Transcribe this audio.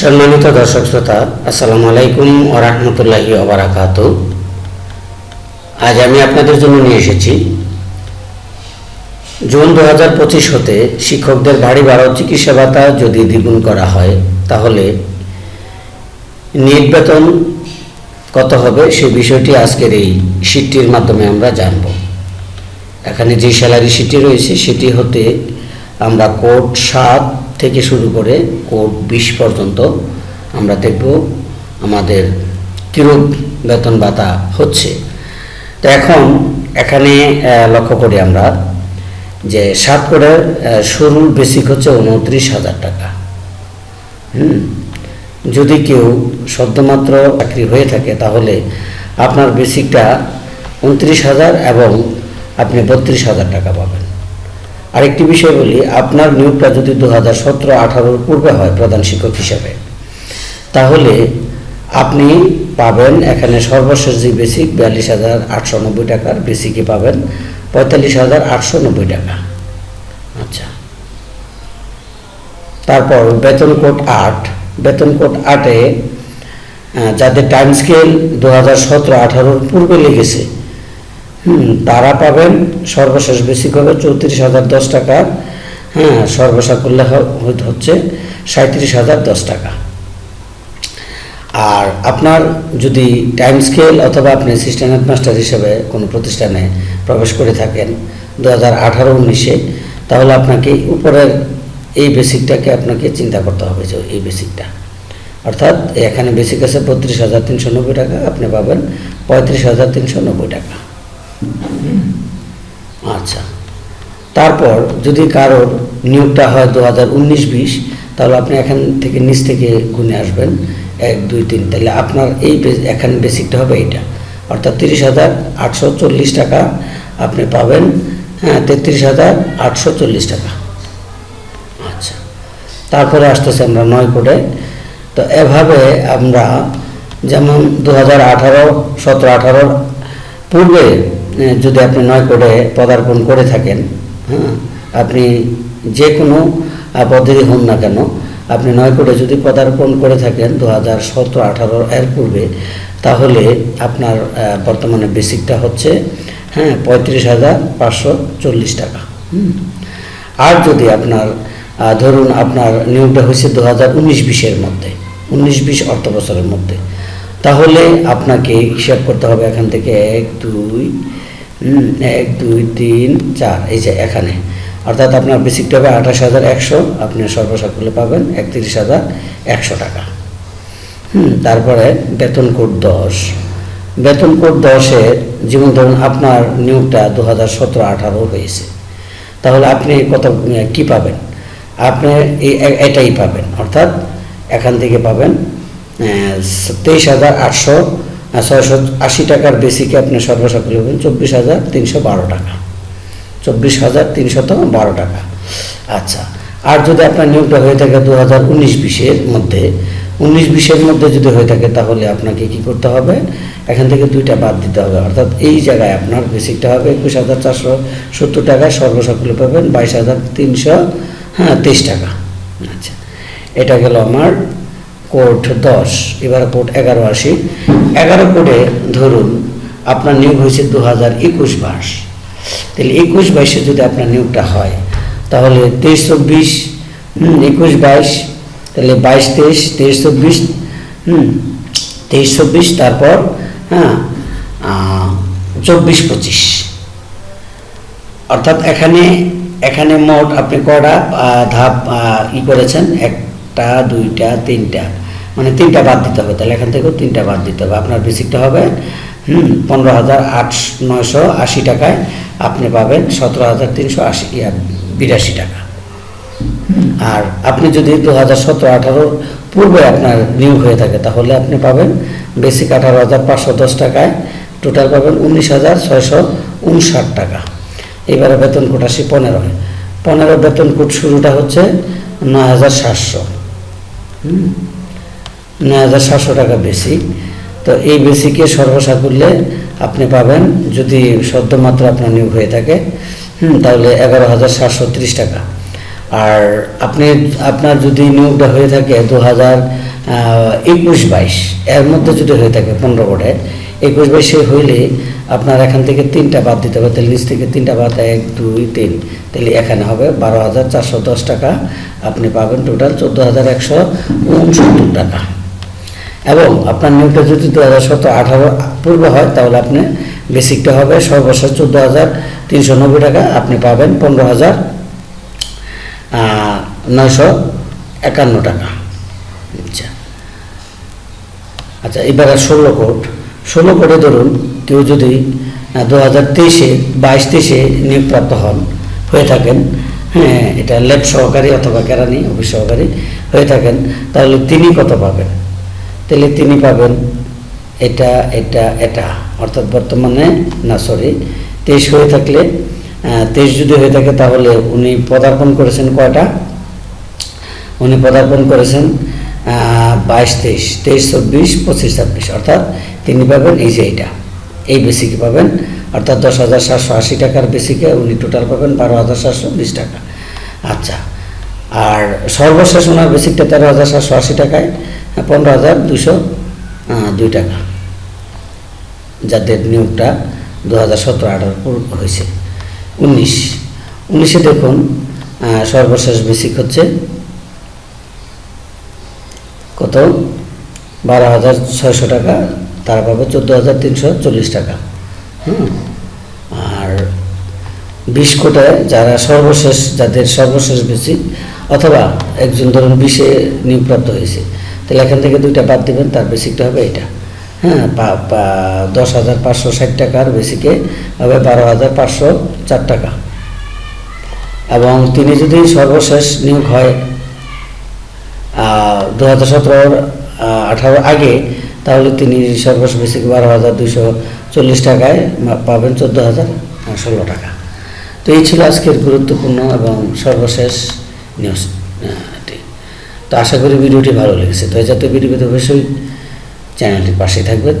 সম্মানিত দর্শক শ্রোতা, আসসালামু আলাইকুম ও রহমতুল্লাহি ওবরাকাত আজ আমি আপনাদের জন্য নিয়ে এসেছি, জুন দু হাজার পঁচিশ হতে শিক্ষকদের বাড়ি ও চিকিৎসা ভাতা যদি দ্বিগুণ করা হয়, তাহলে নিট বেতন কত হবে সে বিষয়টি আজকের এই শীটটির মাধ্যমে আমরা জানব। এখানে যে স্যালারি শিটটি রয়েছে, সেটি হতে আমরা কোড সাত থেকে শুরু করে কোড বিশ পর্যন্ত আমরা দেখব আমাদের কিরূপ বেতন ভাতা হচ্ছে। তো এখন এখানে লক্ষ্য করি আমরা যে সাত কোডের শুরুর বেসিক হচ্ছে উনত্রিশ হাজার টাকা। হুম? যদি কেউ সদ্যমাত্র চাকরি হয়ে থাকে তাহলে আপনার বেসিকটা উনত্রিশ হাজার এবং আপনি বত্রিশ হাজার টাকা পাবেন। আরেকটি বিষয় বলি, আপনার নিয়োগটা যদি দু হাজার সতেরো, আঠারোর পূর্বে হয় প্রধান শিক্ষক হিসাবে, তাহলে আপনি পাবেন এখানে সর্বশেষ যে বেসিক বিয়াল্লিশ হাজার আটশো নব্বই টাকার বেসিকে পাবেন পঁয়তাল্লিশ হাজার আটশো নব্বই টাকা। আচ্ছা। তারপর বেতন কোড আট, বেতন কোড আটে যাদের টাইম স্কেল দু হাজার সতেরো, আঠারোর পূর্বে লেগেছে তারা পাবেন সর্বশেষ বেসিক হবে চৌত্রিশ হাজার দশ টাকা। হ্যাঁ সর্বসাকুল্য হচ্ছে সাঁত্রিশ হাজার দশ টাকা। আর আপনার যদি টাইম স্কেল অথবা আপনি অ্যাসিস্ট্যান্ট হেডমাস্টার হিসেবে কোনো প্রতিষ্ঠানে প্রবেশ করে থাকেন দু হাজার আঠারো উনিশে, তাহলে আপনাকে উপরের এই বেসিকটাকে আপনাকে চিন্তা করতে হবে যে এই বেসিকটা অর্থাৎ এখানে বেসিক আছে বত্রিশ হাজার তিনশো নব্বই টাকা, আপনি পাবেন পঁয়ত্রিশ হাজার তিনশো নব্বই টাকা। আচ্ছা। তারপর যদি কারোর নিয়োগটা হয় দু হাজার উনিশ বিশ, তাহলে আপনি এখান থেকে নিচ থেকে গুনে আসবেন। এক, দুই, তিন, তাহলে আপনার এই এখানে বেসিকটা হবে এইটা। অর্থাৎ তিরিশ হাজার আটশো চল্লিশ টাকা আপনি পাবেন। হ্যাঁ তেত্রিশ হাজার আটশো চল্লিশ টাকা। আচ্ছা। তারপরে আসতেছে আমরা নয় কোডে। তো এভাবে আমরা যেমন দু হাজার আঠারো, সতেরো, আঠারোর পূর্বে যদি আপনি নয় কোডে পদার্পণ করে থাকেন হ্যাঁ আপনি যে কোনো পদ্ধতি হন না কেন, আপনি নয় কোডে যদি পদার্পণ করে থাকেন দু হাজার সতেরো আঠারো এর পূর্বে, তাহলে আপনার বর্তমানে বেসিকটা হচ্ছে হ্যাঁ পঁয়ত্রিশ হাজার পাঁচশো চল্লিশ টাকা। আর যদি আপনার ধরুন আপনার নিয়োগটা হয়েছে দু হাজার উনিশ বিশের মধ্যে, উনিশ বিশ অর্থ বছরের মধ্যে, তাহলে আপনাকে হিসাব করতে হবে এখান থেকে এক, দুই এক, দুই, তিন, চার, এই যে এখানে। অর্থাৎ আপনার বেসিকটা হবে আঠাশ হাজার একশো, আপনি সর্বসাকুল্যে পাবেন একত্রিশ হাজার একশো টাকা। হুম, তারপরে বেতন কোড দশ। বেতন কোড দশের যেমন ধরুন আপনার নিয়োগটা দু হাজার সতেরো আঠারো হয়েছে। তাহলে আপনি কত কি পাবেন? আপনি এটাই পাবেন। অর্থাৎ এখান থেকে পাবেন তেইশ হাজার আটশো ছয়শো আশি টাকার বেসিকে আপনি সর্বসাকুল্য পাবেন চব্বিশ হাজার তিনশো বারো টাকা। চব্বিশ হাজার তিনশত বারো টাকা। আচ্ছা আর যদি আপনার নিয়োগটা হয়ে থাকে দু হাজার উনিশ বিশের মধ্যে, উনিশ বিশের মধ্যে যদি হয়ে থাকে তাহলে আপনাকে কি করতে হবে? এখান থেকে দুইটা বাদ দিতে হবে। অর্থাৎ এই জায়গায় আপনার বেসিকটা হবে একুশ হাজার চারশো সত্তর টাকায় সর্বসাকুল্য পাবেন বাইশ হাজার তিনশো হ্যাঁ তেইশ টাকা। আচ্ছা এটা গেল আমার কোড দশ, এবার কোড এগারো আসি। এগারো কোডে ধরুন আপনার নিয়োগ হয়েছে দু হাজার একুশ মাস তাহলে একুশ বাইশে যদি আপনার নিয়োগটা হয়, তাহলে তেইশ চব্বিশ একুশ বাইশ, তাহলে বাইশ তেইশ তেইশ চব্বিশ হুম তেইশ চব্বিশ তারপর হ্যাঁ চব্বিশ পঁচিশ। অর্থাৎ এখানে এখানে মোট আপনি কটা ধাপ ই করেছেন? একটা, দুইটা, তিনটা। মানে তিনটা বাদ দিতে হবে, তাহলে এখান থেকেও তিনটা বাদ দিতে হবে। আপনার বেসিকটা হবে, হুম, পনেরো হাজার নয়শো আশি টাকায় আপনি পাবেন সতেরো হাজার তিনশো আশি বিরাশি টাকা। আর আপনি যদি দু হাজার সতেরো আঠারো পূর্বে আপনার নিয়োগ হয়ে থাকে, তাহলে আপনি পাবেন বেসিক আঠারো হাজার পাঁচশো দশ টাকায় টোটাল পাবেন উনিশ হাজার ছয়শো উনষাট টাকা। এবারে বেতন কোট আসি পনেরো পনেরো বেতন কোট শুরুটা হচ্ছে নয় হাজার সাতশো। নয় হাজার সাতশো টাকা বেশি। তো এই বেসিকে করলে আপনি পাবেন, যদি সদ্যমাত্র আপনার নিয়োগ হয়ে থাকে, হুম, তাহলে এগারো হাজার সাতশো ত্রিশ টাকা। আর আপনি, আপনার যদি নিয়োগটা হয়ে থাকে দু হাজার একুশ বাইশ, এর মধ্যে যদি হয়ে থাকে পনেরো কোটে একুশ বাইশে হইলে আপনার এখান থেকে তিনটা বাদ দিতে হবে। তাহলে নিচ থেকে তিনটা বাদ, এক, দুই, তিন। তাহলে এখানে হবে বারো হাজার চারশো দশ টাকা। আপনি পাবেন টোটাল চোদ্দ হাজার একশো উনসত্তর টাকা। এবং আপনার নিয়োগটা যদি দু হাজার সতেরো আঠারো পূর্ব হয়, তাহলে আপনি বেসিকটা হবে সর্বশেষ চোদ্দ হাজার তিনশো নব্বই টাকা। আপনি পাবেন পনেরো হাজার নয়শো একান্ন টাকা। আচ্ছা আচ্ছা এবার ষোলো কোট। ষোলো কোটে ধরুন, কেউ যদি দু হাজার তেইশে, বাইশ তেইশে নিয়োগপ্রাপ্ত হন, হয়ে থাকেন হ্যাঁ এটা ল্যাব সহকারী অথবা কেরানি, অফিস সহকারী, হয়ে থাকেন, তাহলে তিনি কত পাবেন? তাহলে তিনি পাবেন এটা এটা এটা, অর্থাৎ বর্তমানে, না সরি তেইশ হয়ে থাকলে তেইশ যদি হয়ে থাকে তাহলে উনি পদার্পণ করেছেন কয়টা? উনি পদার্পণ করেছেন বাইশ তেইশ তেইশ, চব্বিশ, পঁচিশ, ছাব্বিশ। অর্থাৎ তিনি পাবেন এই যে এইটা। এই বেসিকে পাবেন। অর্থাৎ দশ হাজার সাতশো আশি টাকার বেসিকে উনি টোটাল পাবেন বারো হাজার সাতশো বিশ টাকা। আচ্ছা আর সর্বশেষ ওনার বেসিকটা তেরো হাজার সাতশো আশি টাকায় পনেরো হাজার দুশো দুই টাকা। যাদের নিয়োগটা দু হাজার সতেরো আঠারো হয়েছে। উনিশ, উনিশে দেখুন সর্বশেষ বেসিক হচ্ছে কত? বারো হাজার ছয়শো টাকা, তারা পাবে চোদ্দ হাজার তিনশো চল্লিশ টাকা। হুম? আর বিশ কোটায় যারা সর্বশেষ, যাদের সর্বশেষ বেসিক অথবা একজন ধরুন বিশে নিয়োগপ্রাপ্ত হয়েছে, তাহলে এখান থেকে দুইটা বাদ দেবেন, তার বেসিকটা হবে এটা হ্যাঁ দশ হাজার পাঁচশো ষাট টাকার বেসিকে হবে বারো হাজার পাঁচশো চার টাকা। এবং তিনি যদি সর্বশেষ নিয়োগ হয় দু হাজার সতেরোর আঠারো আগে, তাহলে তিনি সর্বশেষ বেসিক বারো হাজার দুশো চল্লিশ টাকায় পাবেন চোদ্দ হাজার ষোলো টাকা। তো এই ছিল আজকের গুরুত্বপূর্ণ এবং সর্বশেষ নিউজ তো আশা করি ভিডিওটি ভালো লেগেছে। তো এই জাতীয় ভিডিও পেতে অবশ্যই চ্যানেলটির পাশে থাকবেন।